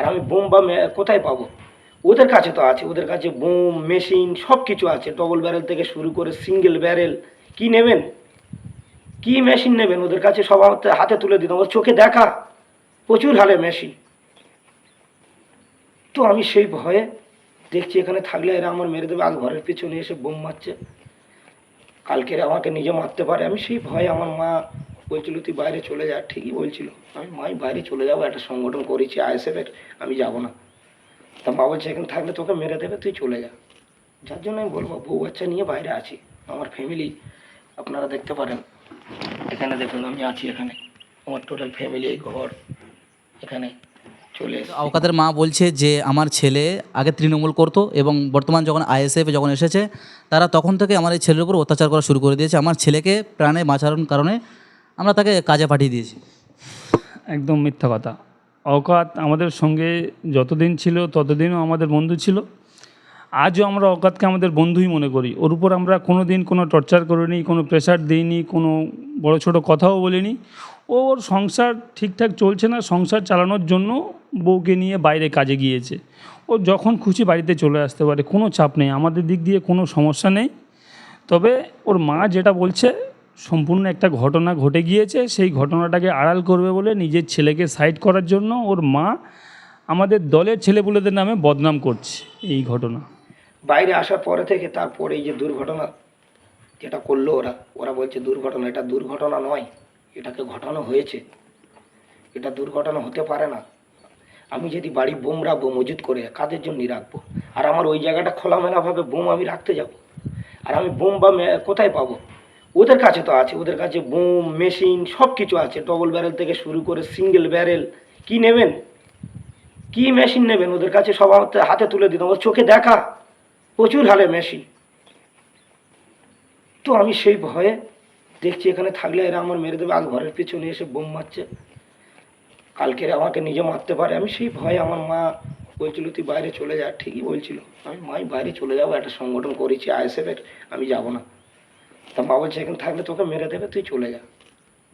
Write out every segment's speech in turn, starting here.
আর আমি বোম বা কোথায় পাবো? ওদের কাছে তো আছে, ওদের কাছে বোম, মেশিন সব কিছু আছে। ডবল ব্যারেল থেকে শুরু করে সিঙ্গেল ব্যারেল কি নেবেন? কি মেশিন নেবেন? ওদের কাছে সব আমার হাতে তুলে দিতাম ওর চোখে দেখা। প্রচুর হালে মেশিন। তো আমি সেই ভয়ে দেখছি এখানে থাকলে এরা আমার মেরে দেবে। আজ ঘরের পিছনে এসে বোম মারছে। কালকে আমাকে নিজে মারতে পারে। আমি সেই ভয়ে আমার মা বলছিল, তুই বাইরে চলে যা। ঠিকই বলছিল। আমি মাই, বাইরে চলে যাব, একটা সংগঠন করেছি, আইএসএফের, আমি যাব না। তা মা বলছে, এখানে থাকলে তোকে মেরে দেবে, তুই চলে যা। যার জন্য আমি বলব, বউ বাচ্চা নিয়ে বাইরে আছি, আমার ফ্যামিলি, আপনারা দেখতে পারেন। এখানে দেখুন, আমি আছি এখানে, আমার টোটাল ফ্যামিলি, এই ঘর, এখানে চলে এসেছে। আওকাদের মা বলছে যে, আমার ছেলে আগে তৃণমূল করতো এবং বর্তমান যখন আইএসএফ যখন এসেছে, তারা তখন থেকে আমার এই ছেলের উপর অত্যাচার করা শুরু করে দিয়েছে। আমার ছেলেকে প্রাণে বাঁচানোর কারণে আমরা তাকে কাজে পাঠিয়ে দিয়েছি। একদম মিথ্যা কথা। অকাত আমাদের সঙ্গে যতদিন ছিল ততদিনও আমাদের বন্ধু ছিল। আজও আমরা অকাতকে আমাদের বন্ধুই মনে করি। ওর উপর আমরা কোনো দিন কোনো টর্চার করিনি, কোনো প্রেশার দিইনি, কোনো বড় ছোট কথাও বলিনি। ওর সংসার ঠিকঠাক চলছে না, সংসার চালানোর জন্য বউকে নিয়ে বাইরে কাজে গিয়েছে। ও যখন খুশি বাড়িতে চলে আসতে পারে, কোনো চাপ নেই। আমাদের দিক দিয়ে কোনো সমস্যা নেই। তবে ওর মা যেটা বলছে সম্পূর্ণ একটা ঘটনা ঘটে গিয়েছে। সেই ঘটনাটাকে আড়াল করবে বলে নিজের ছেলেকে সাইড করার জন্য ওর মা আমাদের দলের ছেলেপুলেদের নামে বদনাম করছে এই ঘটনা। বাইরে আসার পরে থেকে তারপরে এই যে দুর্ঘটনা যেটা করল ওরা ওরা বলছে দুর্ঘটনা, এটা দুর্ঘটনা নয়, এটাকে ঘটানো হয়েছে। এটা দুর্ঘটনা হতে পারে না। আমি যদি বাড়ি বোম রাখব, মজুত করে কাদের জন্যই রাখব। আর আমার ওই জায়গাটা খোলামেলাভাবে বোম আমি রাখতে যাব। আর আমি বোম বা কোথায় পাবো? ওদের কাছে তো আছে, ওদের কাছে বোম, মেশিন সব কিছু আছে। ডবল ব্যারেল থেকে শুরু করে সিঙ্গেল ব্যারেল কি নেবেন? কি মেশিন নেবেন? ওদের কাছে সব হাতে তুলে দিতাম ওর চোখে দেখা। প্রচুর হালে মেশিন তো আমি সেই ভয়ে দেখছি এখানে থাকলে এরা আমার মেরে দেবে। আজ ঘরের পিছনে এসে বোম মারছে। কালকে আমাকে নিজে মারতে পারে। আমি সেই ভয়ে আমার মা বলছিল, তুই বাইরে চলে যা। ঠিকই বলছিল। আমি, মাই, বাইরে চলে যাব। একটা সংগঠন করেছি আইএসএফের। আমি যাব না। তা মা বলছে এখানে থাকলে তোকে মেরে দেবে, তুই চলে যা।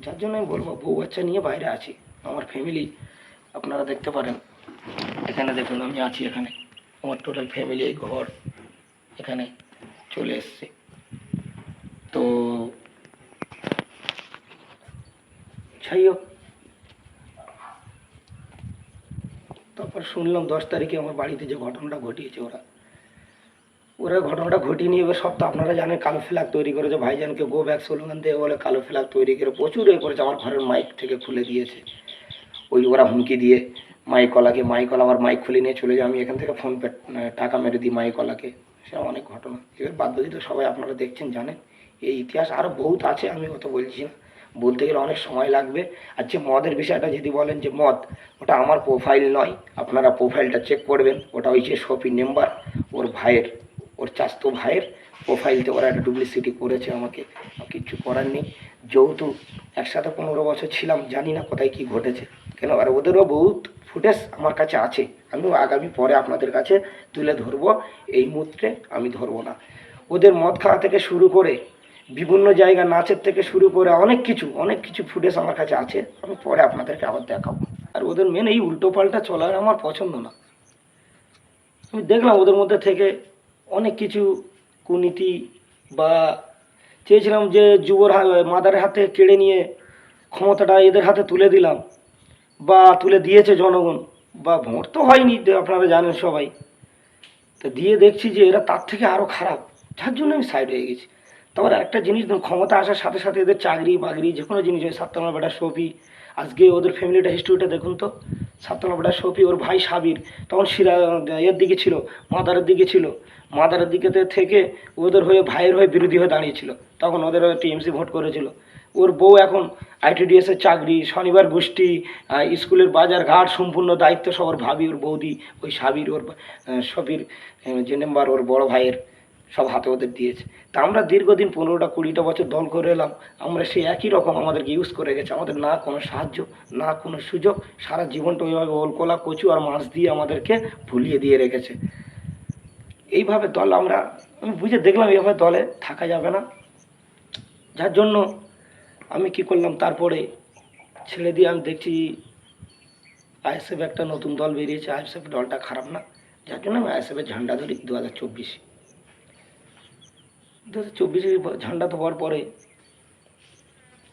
যার জন্য আমি বলব, বউ বাচ্চা নিয়ে বাইরে আছি। আমার ফ্যামিলি আপনারা দেখতে পারেন। এখানে দেখুন, আমি আছি এখানে। আমার টোটাল ফ্যামিলি এই ঘর এখানে চলে এসছে। তো যাই হোক, তারপর শুনলাম দশ তারিখে আমার বাড়িতে যে ঘটনাটা ঘটিয়েছে ওরা। ওরা ঘটনাটা ঘটিয়ে নিয়ে এবার সব তো আপনারা জানেন, কালো ফ্ল্যাগ তৈরি করেছে, ভাইজানকে গো ব্যাক স্লোগান দিয়ে বলে কালো ফ্ল্যাগ তৈরি করে প্রচুর এ করেছে, আমার ঘরের মাইক থেকে খুলে দিয়েছে। ওই ওরা হুমকি দিয়ে মাইকলাকে মাইকলা আমার মাইক খুলে নিয়ে চলে যায়, আমি এখান থেকে ফোন পে টাকা মেরে দিই মাইকলাকে সে অনেক ঘটনা। এবার বাদ বাকি তো সবাই আপনারা দেখছেন, জানেন। এই ইতিহাস আরও বহুত আছে, আমি অত বলছি না। বলতে গেলে অনেক সময় লাগবে। আর যে মদের বিষয়টা যদি বলেন যে মদ, ওটা আমার প্রোফাইল নয়, আপনারা প্রোফাইলটা চেক করবেন, ওটা ওই যে শপি নেম্বার ওর ভাইয়ের। ওর চাস্তো ভাইয়ের প্রোফাইলতে ওরা একটা ডুপ্লিসিটি করেছে, আমাকে কিচ্ছু করার নেই। যেহেতু একসাথে পনেরো বছর ছিলাম, জানি না কোথায় কি ঘটেছে। কেন? আর ওদেরও বহুত ফুটেজ আমার কাছে আছে। আমিও আগামী পরে আপনাদের কাছে তুলে ধরবো। এই মুহূর্তে আমি ধরবো না। ওদের মদ খাওয়া থেকে শুরু করে বিভিন্ন জায়গা নাচের থেকে শুরু করে অনেক কিছু অনেক কিছু ফুটেজ আমার কাছে আছে। আমি পরে আপনাদেরকে আবার দেখাবো। আর ওদের মেন এই উল্টো পাল্টা চলার আমার পছন্দ না। আমি দেখলাম ওদের মধ্যে থেকে অনেক কিছু কুনীতি বা চেয়েছিলাম যে যুবর মাদারের হাতে কেড়ে নিয়ে ক্ষমতাটা এদের হাতে তুলে দিলাম বা তুলে দিয়েছে জনগণ বা ভোট তো হয়নি আপনারা জানেন সবাই। তো দিয়ে দেখছি যে এরা তার থেকে আরও খারাপ, যার জন্য আমি সাইড হয়ে গেছি। তারপর একটা জিনিস ক্ষমতা আসার সাথে সাথে এদের চাকরি বাকরি, যে কোনো জিনিস হয়, সাততলা বেটা সফি, আজকে ওদের ফ্যামিলিটা হিস্ট্রিটা দেখুন তো। বেটা সফি ওর ভাই সাবির, তখন সিরা এর দিকে ছিল, মাদারের দিকে ছিল। মাদারের দিকে থেকে ওদের হয়ে, ভাইয়ের হয়ে বিরোধী হয়ে দাঁড়িয়েছিল। তখন ওদের হয়ে টিএমসি ভোট করেছিল। ওর বউ এখন আইটিডিএস এর চাকরি, শনিবার গোষ্ঠী স্কুলের বাজার ঘাট সম্পূর্ণ দায়িত্ব সব ওর ভাবি, ওর বৌদি, ওই সাবির, ওর সবির যে মেম্বার ওর বড় ভাইয়ের। সব হাতে ওদের দিয়েছে। তা আমরা দীর্ঘদিন পনেরোটা, কুড়িটা বছর দল করে এলাম। আমরা সেই একই রকম আমাদেরকে ইউজ করে গেছে। আমাদের না কোনো সাহায্য, না কোনো সুযোগ, সারা জীবনটা ওইভাবে ওলকলা, কচু আর মাছ দিয়ে আমাদেরকে ভুলিয়ে দিয়ে রেখেছে। এইভাবে দল আমরা, আমি বুঝে দেখলাম এইভাবে দলে থাকা যাবে না। যার জন্য আমি কি করলাম, তারপরে ছেড়ে দিয়ে আমি দেখছি আইএসএফ একটা নতুন দল বেরিয়েছে। আইএসএফ দলটা খারাপ না। যার জন্য আমি আইএসএফের ঝান্ডা ধরি দু হাজার চব্বিশে। দু হাজার চব্বিশে ঝান্ডা দেওয়ার পরে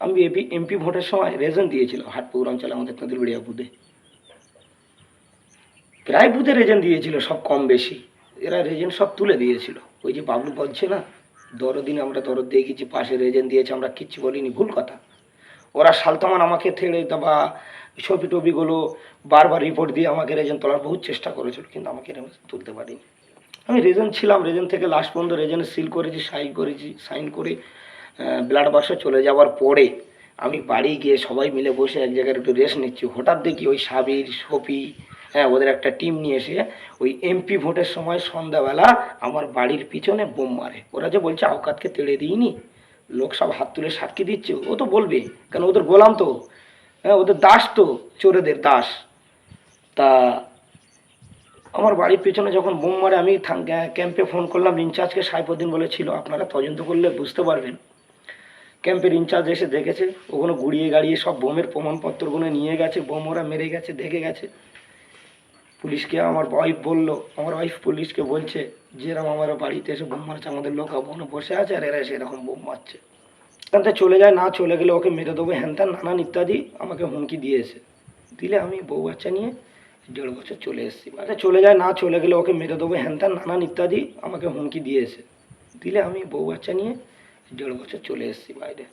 আমি এপি, এমপি ভোটের সময় রেজন দিয়েছিল হাটপুর অঞ্চলে আমাদের তেঁতুলবেড়িয়া বুথে। প্রায় বুথে রেজন দিয়েছিল, সব কম বেশি। এরা রেজেন্ট সব তুলে দিয়েছিল। ওই যে বাবলু বলছে না, দরদিন আমরা দরদ দিয়ে গেছি, পাশে রেজেন্ট দিয়েছে, আমরা কিচ্ছু বলিনি, ভুল কথা। ওরা সালতামান আমাকে থেড়ে বা ছবি টবিগুলো বারবার রিপোর্ট দিয়ে আমাকে রেজেন্ট তোলার বহুত চেষ্টা করেছিল, কিন্তু আমাকে তুলতে পারিনি। আমি রেজেন্ট ছিলাম রেজেন্ট থেকে লাস্ট পর্যন্ত রেজেন্ট সিল করেছি সাইন করেছি সাইন করে ব্লাড বাক্সে চলে যাওয়ার পরে আমি বাড়ি গিয়ে সবাই মিলে বসে এক জায়গায় একটু রেস্ট নিচ্ছি। হঠাৎ দেখি ওই সাবির সপি হ্যাঁ ওদের একটা টিম নিয়ে এসে ওই এমপি ভোটের সময় সন্ধ্যাবেলা আমার বাড়ির পিছনে বোম মারে। ওরা যে বলছে, আওকাতকে তেড়ে দিইনি। লোক সব হাত তুলে সাক্ষী দিচ্ছে। ও তো বলবে, কেন ওদের গোলাম তো? হ্যাঁ ওদের দাস তো, চোরেদের দাস। তা আমার বাড়ির পেছনে যখন বোম মারে, আমি ক্যাম্পে ফোন করলাম ইনচার্জকে সাইফুদ্দিন বলেছিল, আপনারা তদন্ত করলে বুঝতে পারবেন। ক্যাম্পের ইনচার্জ এসে দেখেছে ওগুলো গুড়িয়ে গাড়িয়ে সব বোমের প্রমাণপত্রগুলো নিয়ে গেছে, বোম ওরা মেরে গেছে দেখে গেছে। পুলিশকে আমার ওয়াইফ বলল, আমার ওয়াইফ পুলিশকে বলছে যে এরকম আমার বাড়িতে এসে বোম মারছে, আমাদের লোক বোনে বসে আছে আর এরা এসে এরকম বোম মারছে। এখান থেকে চলে যায়, না চলে গেলে ওকে মেরে দেবো হ্যান ত্যান নানান ইত্যাদি আমাকে হুমকি দিয়েছে। দিলে আমি বউ বাচ্চা নিয়ে দেড় বছর চলে এসেছি। মানে চলে যায়, না চলে গেলে ওকে মেরে দেবো, হ্যান ত্যান, নানান ইত্যাদি আমাকে হুমকি দিয়েছে। দিলে আমি বউ বাচ্চা নিয়ে দেড় বছর চলে এসেছি বাইরে।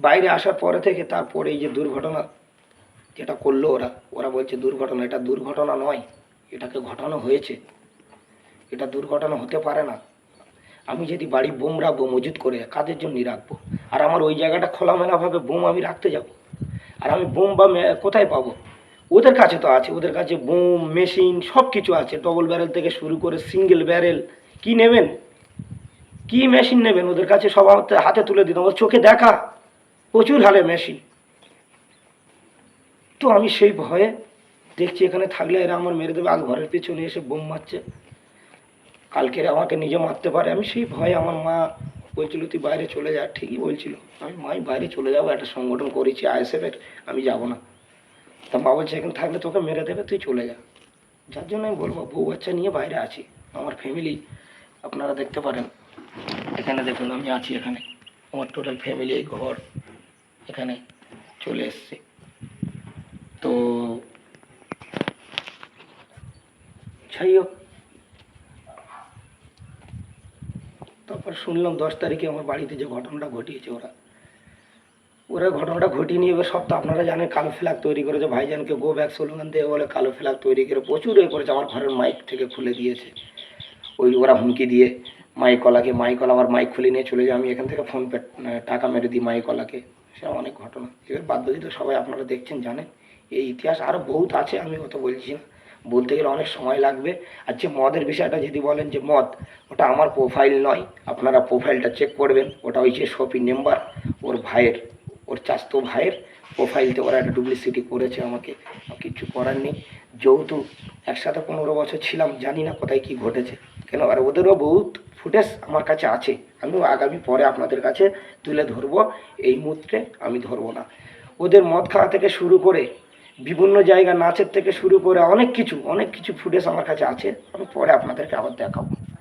বাইরে আসার পরে থেকে তারপরে এই যে দুর্ঘটনা যেটা করল ওরা ওরা বলছে দুর্ঘটনা, এটা দুর্ঘটনা নয়, এটাকে ঘটানো হয়েছে। এটা দুর্ঘটনা হতে পারে না। আমি যদি বাড়ি বোম রাখব, মজুত করে কাদের জন্য রাখব। আর আমার ওই জায়গাটা খোলামেলাভাবে বোম আমি রাখতে যাব। আর আমি বোম বা কোথায় পাবো? ওদের কাছে তো আছে, ওদের কাছে বোম, মেশিন সব কিছু আছে। ডবল ব্যারেল থেকে শুরু করে সিঙ্গেল ব্যারেল কি নেবেন? কি মেশিন নেবেন? ওদের কাছে সব আমার হাতে তুলে দিতাম ওর চোখে দেখা। প্রচুর হালে মেশিন। তো আমি সেই ভয়ে দেখছি এখানে থাকলে এরা আমার মেরে দেবে। আজ ঘরের পেছনে এসে বোম মারছে। কালকে আমাকে নিজে মারতে পারে। আমি সেই ভয়ে আমার মা বলছিল, তুই বাইরে চলে যা। ঠিকই বলছিল। আমি, মাই, বাইরে চলে যাব। একটা সংগঠন করেছি আইএসএফের। আমি যাব না। তা মা বলছে এখানে থাকলে তোকে মেরে দেবে, তুই চলে যা। যার জন্য আমি বলব, বউ বাচ্চা নিয়ে বাইরে আছি। আমার ফ্যামিলি আপনারা দেখতে পারেন। এখানে দেখুন, আমি আছি এখানে। আমার টোটাল ফ্যামিলি এই ঘর এখানে চলে এসছে। তো যাই হোক, তারপর শুনলাম দশ তারিখে আমার বাড়িতে যে ঘটনাটা ঘটিয়েছে ওরা। ওরা ঘটনাটা ঘটিয়ে নিয়ে এবার সব তো আপনারা জানেন, কালো ফ্ল্যাগ তৈরি করেছে, ভাইজানকে গো ব্যাক স্লোগান দিয়ে বলে কালো ফ্ল্যাগ তৈরি করে, প্রচুর এ করেছে, আমার ঘরের মাইক থেকে খুলে দিয়েছে। ওই ওরা হুমকি দিয়ে মাইকলাকে মাইকলা আমার মাইক খুলে নিয়ে চলে যায়, আমি এখান থেকে ফোন পে টাকা মেরে দিই মাইকলাকে সে অনেক ঘটনা। এবার বাদ বাকি তো সবাই আপনারা দেখছেন, জানেন। এই ইতিহাস আরও বহুত আছে, আমি অত বলছি না। বলতে গেলে অনেক সময় লাগবে। আর যে মদের বিষয়টা যদি বলেন যে মদ, ওটা আমার প্রোফাইল নয়, আপনারা প্রোফাইলটা চেক করবেন, ওটা ওই যে শপিং নাম্বার, ওর ভাইয়ের। ওর চাস্তো ভাইয়ের প্রোফাইলতে ওরা একটা ডুপ্লিসিটি করেছে আমাকে কিচ্ছু করার নেই। যেহেতু একসাথে পনেরো বছর ছিলাম, জানি না কোথায় কি ঘটেছে। কেন, আর ওদেরও বহুত ফুটেজ আমার কাছে আছে। আমিও আগামী পরে আপনাদের কাছে তুলে ধরবো। এই মুহূর্তে আমি ধরবো না। ওদের মদ খাওয়া থেকে শুরু করে বিভিন্ন জায়গা নাচের থেকে শুরু করে অনেক কিছু অনেক কিছু ফুটেজ আমার কাছে আছে। আমি পরে আপনাদেরকে আবার দেখাবো।